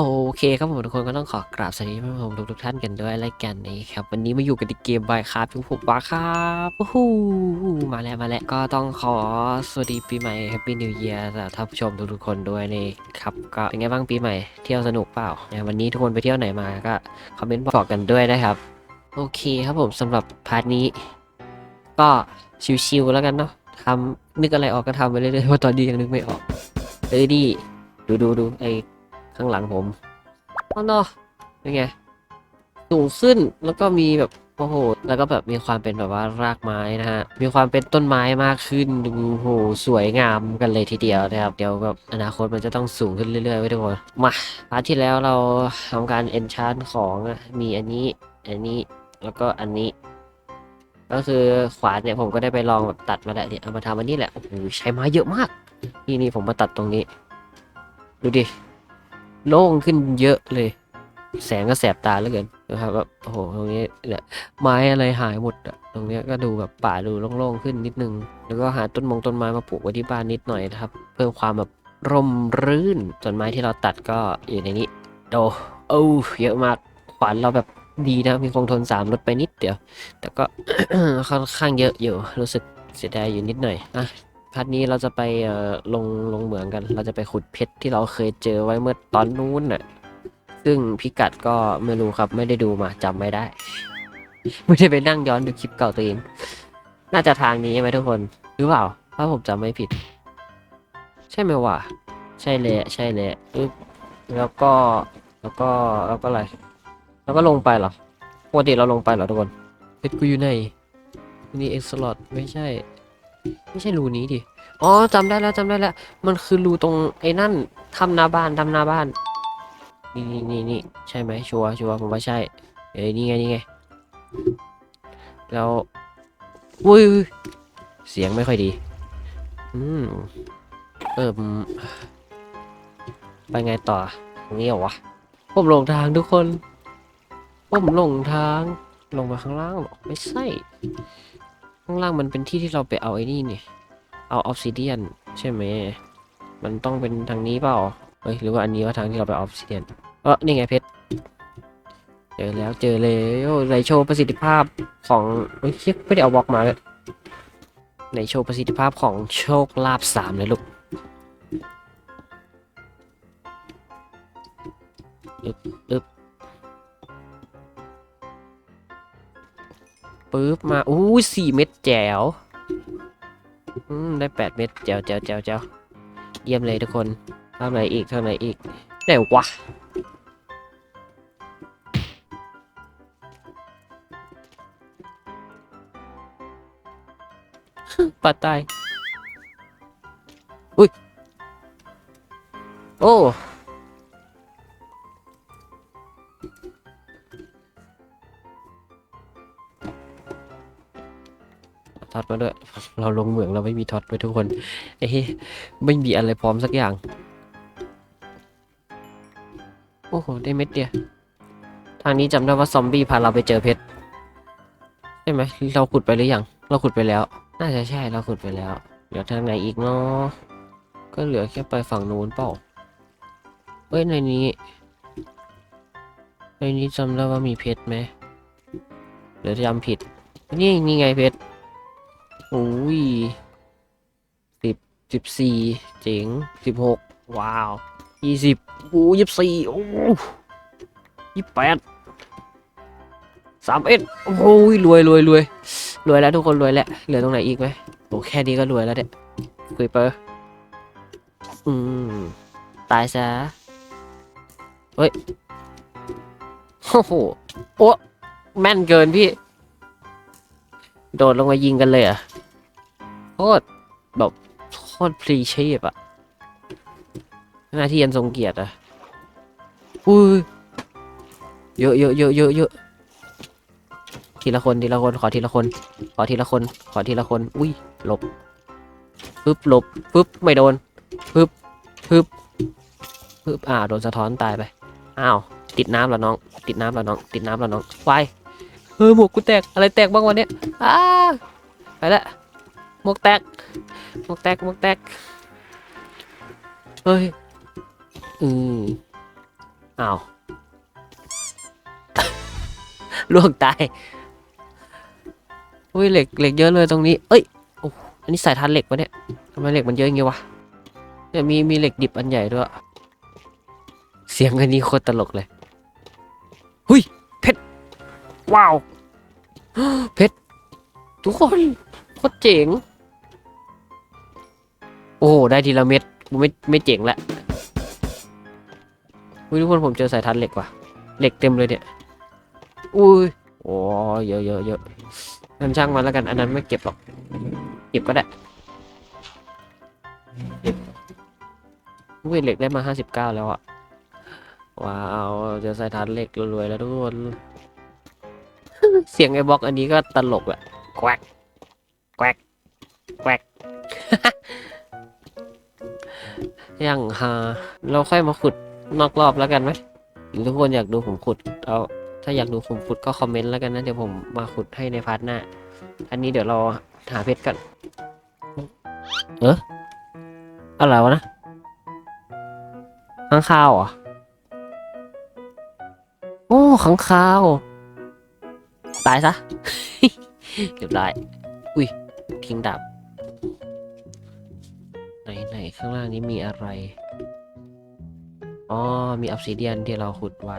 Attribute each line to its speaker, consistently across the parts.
Speaker 1: โอเคครับผมทุกคนก็ต้องขอกราบสวัสดีผู้ชมทุกๆท่านกันด้วยรายการนี้ครับวันนี้มาอยู่กันในเกมบายครับทุกผมบาครับโอ้โหมาแล้วมาแล้วก็ต้องขอสวัสดีปีใหม่แฮปปี้นิวเยียร์ท่านผู้ชมทุกๆคนด้วยนี่ครับก็เป็นไงบ้างปีใหม่เที่ยวสนุกเปล่าเนี่ยวันนี้ทุกคนไปเที่ยวไหนมาก็คอมเมนต์บอกกันด้วยนะครับ โอเคครับผมสำหรับพาร์ทนี้ ก็ชิวๆแล้วกันเนาะทำนึกอะไรออกก็ทำไปเรื่อยๆเพราะตอนนี้ยังนึกไม่ออกเอ้ยดิดูดูดูไอ ข้างหลังผมอ๋อเนาะเป็นไงสูงขึ้นแล้วก็มีแบบโอ้โห แล้วก็แบบมีความเป็นแบบว่ารากไม้นะฮะ มีความเป็นต้นไม้มากขึ้น ดูโอ้โหสวยงามกันเลยทีเดียวนะครับ เดี๋ยวแบบอนาคตมันจะต้องสูงขึ้นเรื่อยๆไว้ทุกคน มาพาร์ทที่แล้วเราทำการ enchant ของอะมีอันนี้ อันนี้ แล้วก็อันนี้ ก็คือขวานเนี่ยผมก็ได้ไปลองแบบตัดมาแล้วเนี่ย เอามาทำอันนี้แหละ โอ้โห ใช้ไม้เยอะมาก นี่นี่ผมมาตัดตรงนี้ ดูดิ โล่งขึ้นเยอะเลย แสงก็แสบตาเหลือเกินนะครับแบบโอ้โหตรงนี้เนี่ยไม้อะไรหายหมดอะตรงนี้ก็ดูแบบป่าดูโล่งๆขึ้นนิดนึง แล้วก็หาต้นมงต้นไม้มาปลูกไว้ที่บ้านนิดหน่อยนะครับ เพิ่มความแบบร่มรื่นส่วนไม้ที่เราตัดก็อยู่ในนี้โอ้โอ้เยอะมากขวานเราแบบดีนะมีคงทนสามลดไปนิดเดียว แต่ก็ค่อนข้างเยอะอยู่รู้สึกเสียดายอยู่นิดหน่อยอะ พาร์ทนี้เราจะไปเอ่อลงลงเหมืองกัน เราจะไปขุดเพชรที่เราเคยเจอไว้เมื่อตอนนู้นน่ะ ซึ่งพิกัดก็ไม่รู้ครับไม่ได้ดูมาจำไม่ได้ ไม่ได้ไปนั่งย้อนดูคลิปเก่าตัวเอง น่าจะทางนี้ไหมทุกคน หรือเปล่า ถ้าผมจำไม่ผิด ใช่ไหมวะ ใช่เลยใช่เลยอึ๊บแล้วก็แล้วก็แล้วก็อะไร แล้วก็ลงไปเหรอ ปกติเราลงไปเหรอทุกคนเพชรกูอยู่ไหนนี่เอ็กซ์ลอดไม่ใช่ ไม่ใช่รูนี้ดิ อ๋อจำได้แล้วจำได้แล้ว มันคือรูตรงไอ้นั่นทำหน้าบ้านทำหน้าบ้าน นี่นี่นี่นี่ใช่ไหมชัวชัวผมว่าใช่ เอ้ยนี่ไงนี่ไง แล้วอุ้ยเสียงไม่ค่อยดี อืม เอิ่มไปไงต่อตรงนี้เหรอวะ ผมหลงทางทุกคน ผมหลงทาง ลงมาข้างล่างหรอ ไม่ใช่ ข้างล่างมันเป็นที่ที่เราไปเอาไอ้นี่นี่ เอาออฟซิเดียนใช่ไหม มันต้องเป็นทางนี้เปล่า เฮ้ยหรือว่าอันนี้ว่าทางที่เราไปออฟซิเดียน เออนี่ไงเพชร เจอแล้วเจอแล้วไหนโชว์ประสิทธิภาพของเฮ้ยเชี่ยไม่ได้เอาบล็อกมาเลยไหนโชว์ประสิทธิภาพของโชคลาภสามเลยลูกอึบอึบ ปึ๊บมาอู้สี่เม็ดแจ๋วอืมได้แปดเม็ดแจ๋วแจ๋วแจ๋วแจ๋วเยี่ยมเลยทุกคนเท่าไหนอีกเท่าไหนอีกไหนวะปลาตายอุ้ยโอ้ ท็อตมาด้วย เราลงเหมืองเราไม่มีท็อตไปทุกคนเอ้ยไม่มีอะไรพร้อมสักอย่าง โอ้โห ได้เม็ดเดียว ทางนี้จำได้ว่าซอมบี้พาเราไปเจอเพชรใช่ไหมเราขุดไปหรือยัง เราขุดไปแล้ว น่าจะใช่เราขุดไปแล้ว เดี๋ยวทางไหนอีกเนาะก็เหลือแค่ไปฝั่งนู้นเปล่าเอ้ยในนี้ ในนี้จำได้ว่ามีเพชรไหมเดี๋ยวจำผิด นี่นี่ไงเพชร โอ้ยสิบสิบสี่เจ๋งสิบหกว้าวยี่สิบโอ้ยี่สิบสี่โอ้ยี่สิบแปดสามเอ็ดโอ้ยรวยรวยรวยรวยแล้วทุกคนรวยแล้วเหลือตรงไหนอีกไหมโอ้แค่นี้ก็รวยแล้วเด็ดคุยเปอร์อืมตายซะเฮ้ยโอ้โหโอ้แม่นเกินพี่ โดดลงมายิงกันเลยอะ โคตรแบบโคตรพรีเชฟอะหน้าที่ยันทรงเกียรติอะอุ้ยเยอะเยอะเยอะเยอะเยอะทีละคนทีละคนขอทีละคน ขอทีละคน ขอทีละคน อุ้ยหลบปึ๊บหลบปึ๊บไม่โดนปึ๊บปึ๊บปึ๊บอ่าโดนสะท้อนตายไปอ้าวติดน้ำแล้วน้อง ติดน้ำแล้วน้อง ติดน้ำแล้วน้องวายเออหมวกกูแตกอะไรแตกบ้างวันเนี้ยอ้าไปละ หมวกแตกหมวกแตกหมวกแตกเฮ้ย อืมอ้าวล่วงตายอุ้ยเหล็กเหล็กเยอะเลยตรงนี้ เอ้ยโอ้อันนี้สายทานเหล็กปะเนี่ยทำไมเหล็กมันเยอะอย่างงี้วะเนี่ยมีมีเหล็กดิบอันใหญ่ด้วย เสียงอันนี้โคตรตลกเลย หุยเพชร ว้าว เพชร ทุกคนโคตรเจ๋ง โอ้โห ได้ทีละเม็ดกูไม่ไม่เจ๋งละอุ้ยทุกคนผมเจอสายทันเหล็กว่ะ เหล็กเต็มเลยเนี่ย อุ้ย โอ้เยอะเยอะเยอะงั้นช่างมันแล้วกัน อันนั้นไม่เก็บหรอก เก็บก็ได้เก็บอุ้ยเหล็กได้มาห้าสิบเก้าแล้วอะว้าวเจอสายทันเหล็กรวยๆแล้วทุกคน เสียงไอ้บล็อกอันนี้ก็ตลกอะแกวกแกวกแกวก อย่างฮาเราค่อยมาขุดนอกรอบแล้วกันไหมหรือทุกคนอยากดูผมขุด เอา ถ้าอยากดูผมขุดก็คอมเมนต์แล้วกันนะ เดี๋ยวผมมาขุดให้ในพาร์ทหน้า อันนี้เดี๋ยวเราหาเพชรกัน เอออะไรวะนะข้างคาวเหรอโอ้ข้างคาว ตายซะ เรียบร้อย อุ้ย ทิ้งดาบ ข้างล่างนี้มีอะไร อ๋อ มีออฟซิเดียนที่เราขุดไว้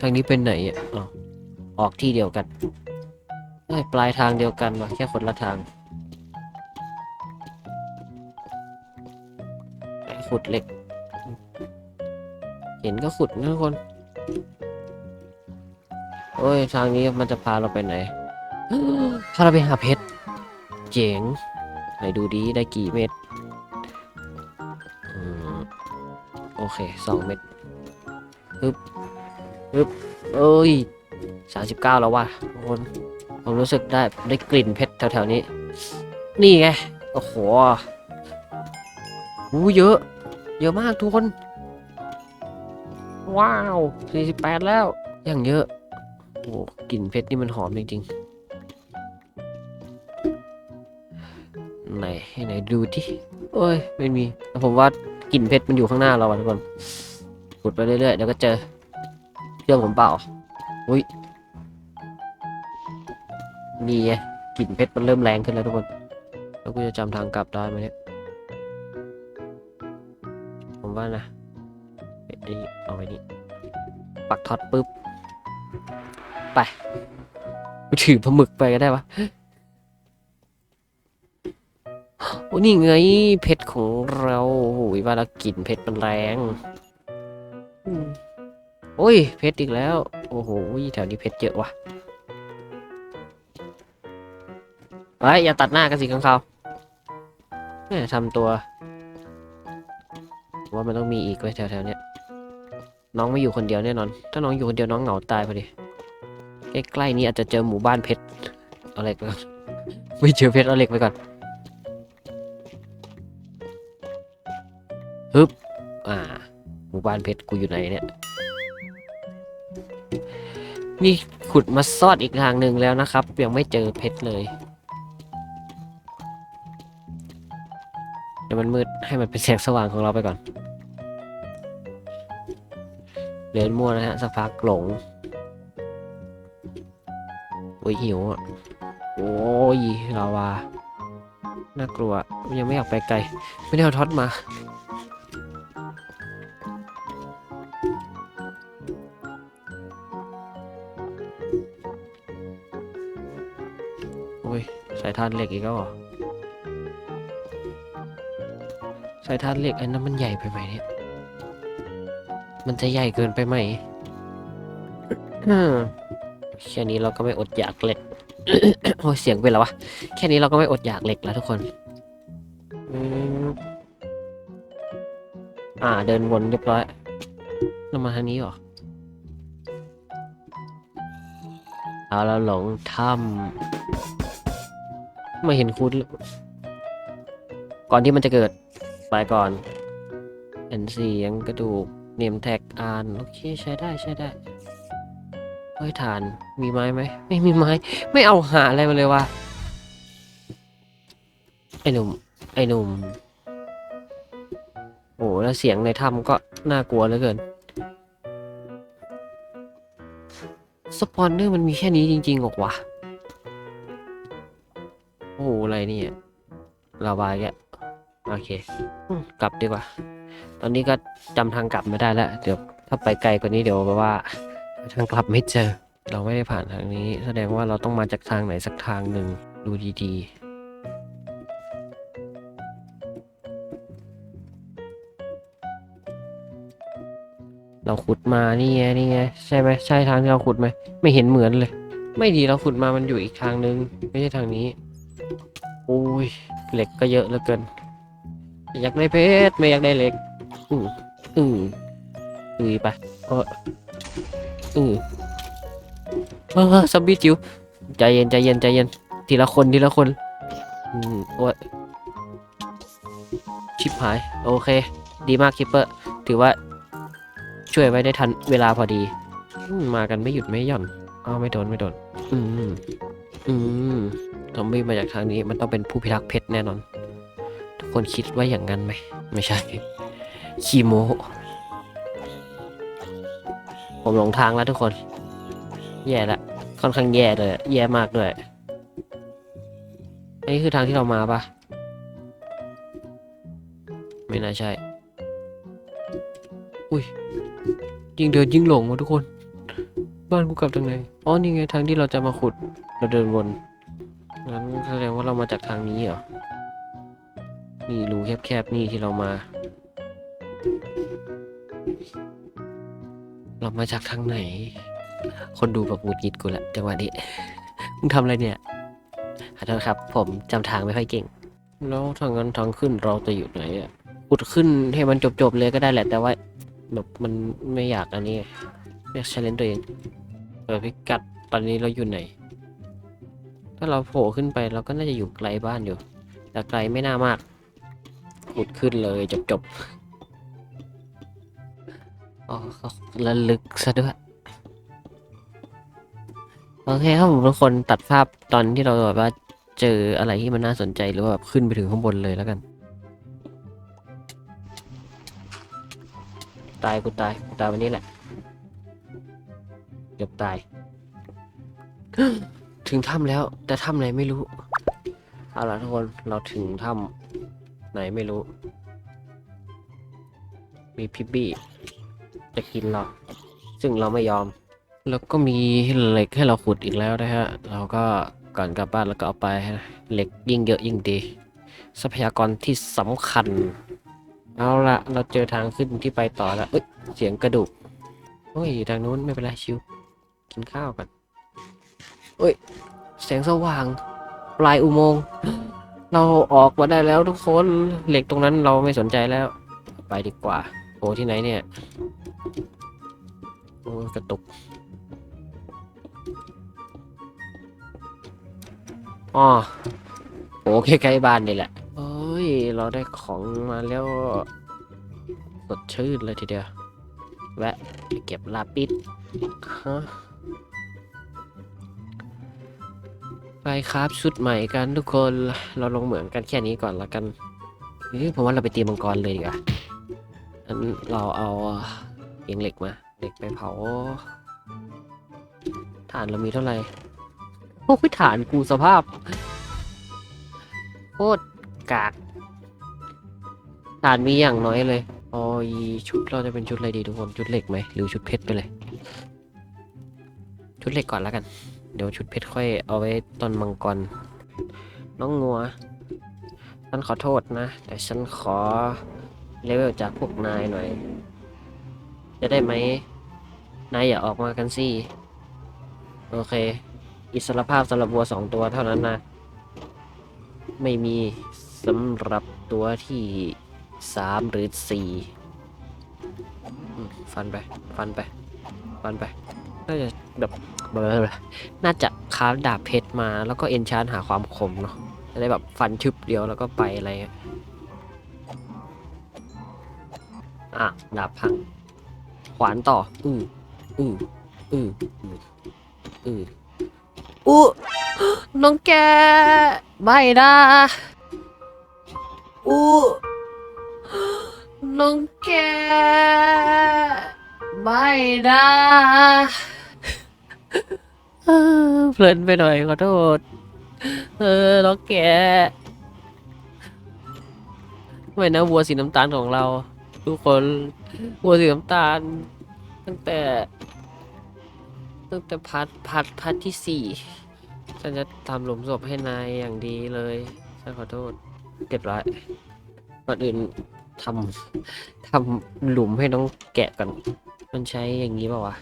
Speaker 1: ทางนี้เป็นไหนอะอ๋อออกที่เดียวกันปลายทางเดียวกันวะแค่คนละทาง ขุดเหล็ก เห็นก็ขุดนะทุกคน โอ้ย ทางนี้มันจะพาเราไปไหน พาเราไปหาเพชร เจ๋ง ไหนดูดีได้กี่เม็ดโอเคสองเม็ดฮึบฮึบเอ้ยสามสิบเก้าแล้วว่ะทุกคนผมรู้สึกได้ได้กลิ่นเพชรแถวๆนี้ นี่ไง โอ้โหอู้เยอะ เยอะมากทุกคน ว้าวสี่สิบแปดแล้วยังเยอะ โอ้กลิ่นเพชรนี่มันหอมจริงๆ ไหนไหนดูที่โอ้ยไม่มีผมว่ากลิ่นเพชรมันอยู่ข้างหน้าเราทุกคนขุดไปเรื่อยๆเดี๋ยวก็เจอเชื่อผมเปล่าอุ้ยนี่ไงกลิ่นเพชรมันเริ่มแรงขึ้นแล้วทุกคน แล้วกูจะจำทางกลับได้ไหมเนี่ยผมว่านะเอ้ยเอาไว้นี่ปักท็อตปุ๊บไปกูถือปลาหมึกไปก็ได้ปะ โอ้นี่ไงเพชรของเราโอ้ยว่าแล้วกลิ่นเพชรมันแรงอืมโอ้ย เพชรอีกแล้ว โอ้โหแถวนี้เพชรเยอะว่ะเฮ้ยอย่าตัดหน้ากันสิข้างเขาเนี่ยทำตัว ว่ามันต้องมีอีกไว้ยแถวๆเนี้ยน้องไม่อยู่คนเดียวแน่นอน ถ้าน้องอยู่คนเดียวน้องเหงาตายพอดี ใกล้ๆนี้อาจจะเจอหมู่บ้านเพชร เอาเหล็กไปก่อน ไม่เจอเพชรเอาเหล็กไปก่อน บ้านเพชรกูอยู่ไหนเนี่ย นี่ขุดมาซอดอีกทางหนึ่งแล้วนะครับ ยังไม่เจอเพชรเลยเดี๋ยวมันมืดให้มันเป็นแสงสว่างของเราไปก่อน เดินมั่วนะฮะสักพักหลงโอ้ยหิวอะโอ้ยลาวาน่ากลัวยังไม่อยากไปไกล ไม่ได้เอาท็อตมา อ้ยสายทานเหล็กอีกแล้วเหรอสายทานเหล็กอันนั้นมันใหญ่ไปไหมเนี่ย มันจะใหญ่เกินไปไหมแค่นี้เราก็ไม่อดอยากเหล็ก โอ้ยเสียงเป็นแล้ววะ แค่นี้เราก็ไม่อดอยากเหล็กแล้วทุกคน อ่าเดินวนเรียบร้อยเรามาทางนี้เหรอ เอาแล้วหลงถ้ำ ไม่เห็นคุณก่อนที่มันจะเกิดไปก่อนเห็นเสียงกระดูกเนมแท็กอ่านโอเคใช้ได้ใช้ได้เฮ้ยฐานมีไม้ไหมไม่มีไม้ ไม่เอาหาอะไรมาเลยวะไอ้หนุ่มไอ้หนุ่มโอ้แล้วเสียงในถ้ำก็น่ากลัวเหลือเกินสปอนเนอร์มันมีแค่นี้จริงๆหรอกวะ อะไรนี่ยลาวาแกโอเคกลับดีกว่า ตอนนี้ก็จำทางกลับไม่ได้แล้วเดี๋ยวถ้าไปไกลกว่านี้เดี๋ยวแบบว่า ทางกลับไม่เจอ เราไม่ได้ผ่านทางนี้ แสดงว่าเราต้องมาจากทางไหนสักทางหนึ่งดูดีๆเราขุดมานี่ไงนี่ไงใช่ไหมใช่ทางที่เราขุดไหมไม่เห็นเหมือนเลย ไม่ดีเราขุดมามันอยู่อีกทางนึง ไม่ใช่ทางนี้ อ้ยเหล็กก็เยอะเหลือเกิน อยากได้เพชรไม่อยากได้เหล็กอืออืออือไปเอออือเออซอมบี้จิ๋วใจเย็นใจเย็นใจเย็นทีละคนทีละคนอืมโอ้ยชิบหาย โอเค ดีมากคิปเปอร์ ถือว่า ช่วยไว้ได้ทันเวลาพอดีอมมากันไม่หยุดไม่หย่อนอ้าวไม่โดนไม่โดน อืม อืม ซอมบี้มาจากทางนี้มันต้องเป็นผู้พิทักษ์เพชรแน่นอน ทุกคนคิดว่าอย่างนั้นไหม ไม่ใช่คีโม ผมหลงทางแล้วทุกคน แย่ละค่อนข้างแย่เลยแย่มากด้วยอันนี้คือทางที่เรามาปะไม่น่าใช่ อุ้ย ยิงเดินยิ่งหลงวะทุกคน บ้านกูกลับทางไหน อ๋อ นี่ไงทางที่เราจะมาขุด เราเดินวน งั้นแสดงว่าเรามาจากทางนี้เหรอ นี่รูแคบๆนี่ที่เรามา เรามาจากทางไหน คนดูแบบหงุดหงิดกูแหละจังหวะนี้ มึงทำอะไรเนี่ยขอโทษครับ ผมจำทางไม่ค่อยเก่ง แล้วทางนั้นทางขึ้นเราจะอยู่ไหนอะขุดขึ้นให้มันจบๆเลยก็ได้แหละ แต่ว่าแบบมันไม่อยากอันนี้ไงไม่อยากเชลเลนตัวเองเออพิกัดตอนนี้เราอยู่ไหน ถ้าเราโผล่ขึ้นไปเราก็น่าจะอยู่ไกลบ้านอยู่ แต่ไกลไม่น่ามากขุดขึ้นเลยจบจบๆอ๋อเขาระลึกซะด้วยโอเคครับผมทุกคนตัดภาพตอนที่เราแบบว่าเจออะไรที่มันน่าสนใจหรือว่าแบบขึ้นไปถึงข้างบนเลยแล้วกัน ตายกูตายกูตายวันนี้แหละเกือบตาย ถึงถ้ำแล้ว แต่ถ้ำไหนไม่รู้ เอาล่ะทุกคนเราถึงถ้ำไหนไม่รู้ มีพิบบี้จะกินเราซึ่งเราไม่ยอม แล้วก็มีเหล็กให้เราขุดอีกแล้วนะฮะ เราก็ก่อนกลับบ้านแล้วก็เอาไปนะเหล็กยิ่งเยอะยิ่งดี ทรัพยากรที่สำคัญ เอาละเราเจอทางขึ้นที่ไปต่อแล้วเอ้ยเสียงกระดูกโอ้ยทางนู้นไม่เป็นไรชิวกินข้าวกัน เอ้ยแสงสว่าง ปลายอุโมงค์เราออกมาได้แล้วทุกคนเหล็กตรงนั้นเราไม่สนใจแล้ว ไปดีกว่าโอ้ที่ไหนเนี่ยโอ้กระตุกอ๋อโอ้ใกล้บ้านนี่แหละเอ้ย เราได้ของมาแล้วสดชื่นเลยทีเดียว แวะไปเก็บลาปิดฮะ ไปครับชุดใหม่กันทุกคนเราลงเหมืองกันแค่นี้ก่อนละกันเฮ้ยผมว่าเราไปตีมังกรเลยดีกว่าอันเราเอาเอียงเหล็กมาเหล็กไปเผาถ่านเรามีเท่าไหร่โอ้ยฐานกูสภาพโคตรกากฐานมีอย่างน้อยเลยโอ้ยชุดเราจะเป็นชุดอะไรดีทุกคนชุดเหล็กไหมหรือชุดเพชรไปเลย ชุดเหล็กก่อนแล้วกัน เดี๋ยวชุดเพชรค่อยเอาไว้ตอนมังกร น้องงัว ฉันขอโทษนะ แต่ฉันขอเลเวลจากพวกนายหน่อย จะได้ไหม นายอย่าออกมากันสิ โอเค อิสรภาพสำหรับวัวสองตัวเท่านั้นนะ ไม่มีสำหรับตัวที่สามหรือสี่ฟันไป ฟันไป ฟันไป น่าจะแบบ เบลอน่าจะคราฟดาบเพชรมา แล้วก็เอนชานหาความคมเนาะจะได้แบบฟันชึบเดียวแล้วก็ไปอะไรอะดาบพัง ขวานต่อ อืออืออืออืออืออู้น้องแกไม่นะอู้น้องแกไม่นะ เพลินไปหน่อยขอโทษ เออน้องแกไม่นะวัวสีน้ำตาลของเรา ทุกคนวัวสีน้ำตาล ตั้งแต่ตั้งแต่พัดพัดพัดที่สี่ฉันจะทำหลุมศพให้นายอย่างดีเลยฉันขอโทษเรียบร้อยก่อนอื่นทำทำหลุมให้น้องแกะก่อนมันใช้อย่างนี้เปล่าวะ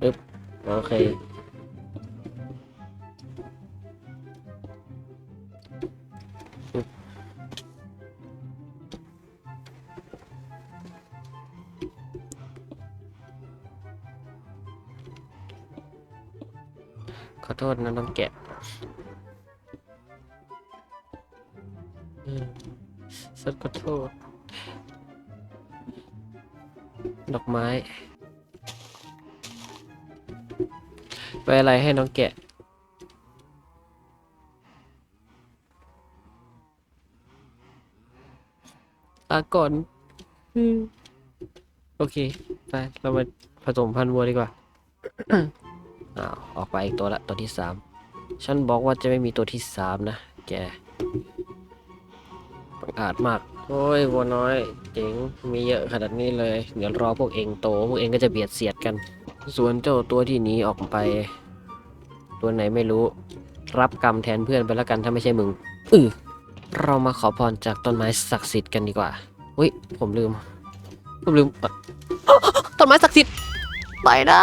Speaker 1: ปึ๊บโอเค ขอโทษนะน้องแกะ ไปอะไรให้น้องแกะ ลาก่อนอืมโอเค ไป เรามาผสมพันธุ์วัวดีกว่า อ้าว ออกไปอีกตัวละ ตัวที่สาม ฉันบอกว่าจะไม่มีตัวที่สามนะ แกบังอาจมาก โอ้ย วัวน้อย เจ๋ง มีเยอะขนาดนี้เลย เดี๋ยวรอพวกเองโต พวกเองก็จะเบียดเสียดกัน ส่วนเจ้าตัวที่หนีออกไป ตัวไหนไม่รู้ รับกรรมแทนเพื่อนไปแล้วกันถ้าไม่ใช่มึงอือเรามาขอพรจากต้นไม้ศักดิ์สิทธิ์กันดีกว่าอุ้ยผมลืม ผมลืมต้นไม้ศักดิ์สิทธิ์ไปนะ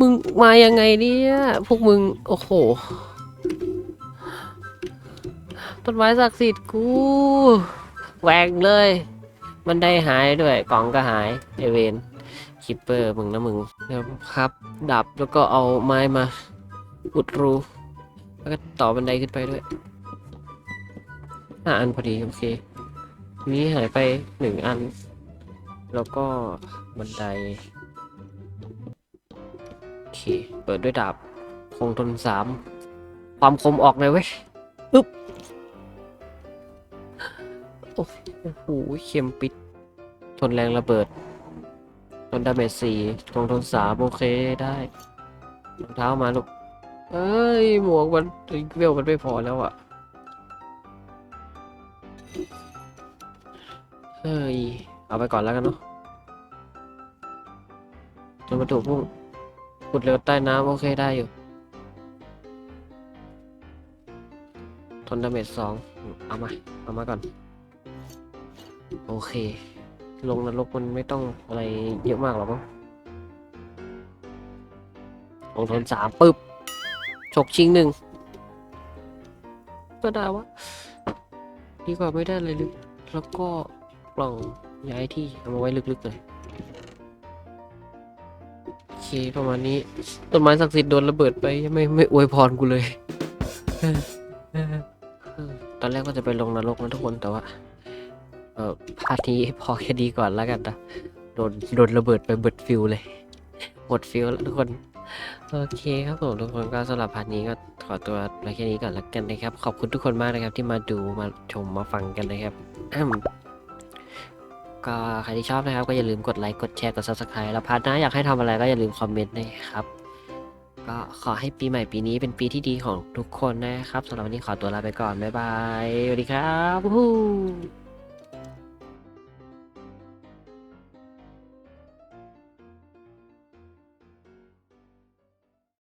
Speaker 1: มึงมายังไงเนี่ยพวกมึงโอ้โหต้นไม้ศักดิ์สิทธิ์กูแหวงเลย มันได้หายด้วยกล่องก็หายไอเวน คิปเปอร์มึงนะมึงเดี๋ยวครับดับแล้วก็เอาไม้มาอุดรู แล้วก็ต่อบันไดขึ้นไปด้วยห้าอันพอดีโอเคทีนี้หายไปหนึ่งอัน แล้วก็บันไดโอเคเปิดด้วยดาบคงทนสามความคมออกเลยเว้ยอึ๊บโอ้โหเข็มปิด ทนแรงระเบิด ทนดาเมจสี่ทนทนสามโอเคได้รองเท้ามาลูก เอ้ย หมวกมันเวลมันไม่พอแล้วอะเฮ้ย เอาไปก่อนแล้วกันเนาะจนมาถูกพุ่งขุดเร็วใต้น้ำโอเคได้อยู่ ทนดาเมจสองเอามา เอามาก่อน โอเค ลงนรกมันไม่ต้องอะไรเยอะมากหรอกมั้งลงทนสามปึ๊บฉกชิงหนึ่งก็ได้วะดีกว่าไม่ได้เลยลึก แล้วก็กล่องย้ายที่เอามาไว้ลึกๆเลยโอเคประมาณนี้ต้นไม้ศักดิ์สิทธิ์โดนระเบิดไปยังไม่ไม่อวยพรกูเลย ตอนแรกก็จะไปลงนรกนะทุกคนแต่ว่า เออพาร์ทนี้พอแค่ดีก่อนแล้วกันนะโดนโดนระเบิดไปเบิดฟิลเลยหมดฟิลแล้วทุกคน โอเคครับผมทุกคนก็สำหรับพาร์ทนี้ก็ขอตัวไปแค่นี้ก่อนแล้วกันนะครับ ขอบคุณทุกคนมากนะครับที่มาดูมาชมมาฟังกันนะครับก็ใครที่ชอบนะครับก็อย่าลืมกดไลค์กดแชร์กด subscribe แล้วพาร์ทหน้าอยากให้ทำอะไรก็อย่าลืมคอมเมนต์นะครับก็ขอให้ปีใหม่ปีนี้เป็นปีที่ดีของทุกคนนะครับสำหรับวันนี้ขอตัวลาไปก่อน บ๊ายบาย สวัสดีครับ